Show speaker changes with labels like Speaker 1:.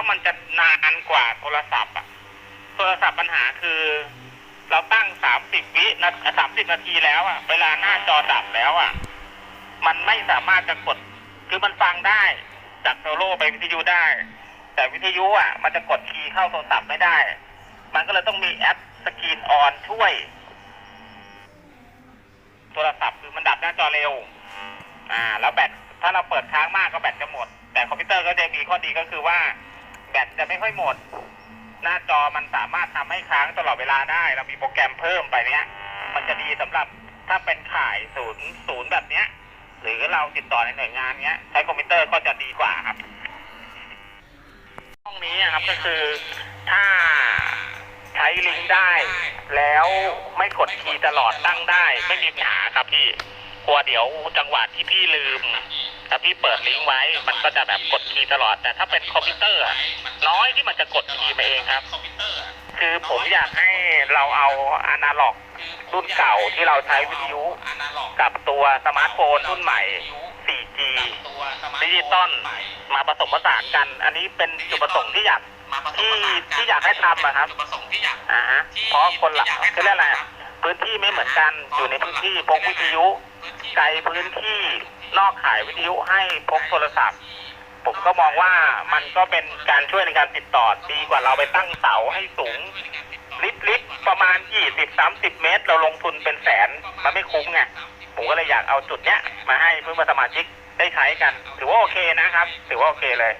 Speaker 1: แล้วมันจะนานกว่าโทรศัพท์อะ โทรศัพท์ปัญหาคือ เราตั้งสามสิบวินาสามสิบนาทีแล้วอะ เวลาหน้าจอดับแล้วอะ มันไม่สามารถจะกด คือมันฟังได้ จากโซโล่ไปวิทยุได้ แต่วิทยุอะ มันจะกดคีย์เข้าโทรศัพท์ไม่ได้ มันก็เลยต้องมีแอปสกรีนออนช่วย โทรศัพท์คือมันดับหน้าจอเร็ว อ่า แล้วแบตถ้าเราเปิดค้างมากก็แบตจะหมด แต่คอมพิวเตอร์ก็จะมีข้อดีก็คือว่า แบตจะไม่ค่อยหมด หน้าจอมันสามารถทำให้ค้างตลอดเวลาได้ เรามีโปรแกรมเพิ่มไปเนี้ย มันจะดีสำหรับถ้าเป็นข่ายศูนย์ศูนย์แบบเนี้ย หรือเราติดต่อในหน่วยงานเนี้ย ใช้คอมพิวเตอร์ก็จะดีกว่าครับ ห้องนี้ครับก็คือถ้าใช้ลิงก์ได้ แล้วไม่กดคีย์ตลอดตั้งได้ ไม่มีปัญหาครับพี่ กลัวเดี๋ยวจังหวะที่พี่ลืมถ้าพี่เปิดลิงก์ไว้ มันก็จะแบบกดคีย์ตลอด แต่ถ้าเป็นคอมพิวเตอร์อะน้อยที่มันจะกดคีย์มาเองครับ คือผมอยากให้เราเอาอนาล็อกรุ่นเก่าที่เราใช้วิทยุกับตัวสมาร์ทโฟนรุ่นใหม่ 4G ดิจิตอลมาผสมผสานกัน อันนี้เป็นจุดประสงค์ที่อยากที่ที่อยากให้ทำอะครับอ่าฮะเพราะคนละคือเรียกอะไรอะ พื้นที่ไม่เหมือนกันอยู่ในพื้นที่พกวิทยุไกลพื้นที่นอกขายวิทยุให้พกโทรศัพท์ ผมก็มองว่ามันก็เป็นการช่วยในการติดต่อดีกว่าเราไปตั้งเสาให้สูงลิต์ลิต์ประมาณ20 30เมตร เราลงทุนเป็นแสนมันไม่คุ้มไงผมก็เลยอยากเอาจุดเนี้ยมาให้เพื่อนสมาชิกได้ใช้กัน ถือว่าโอเคนะครับ ถือว่าโอเคเลย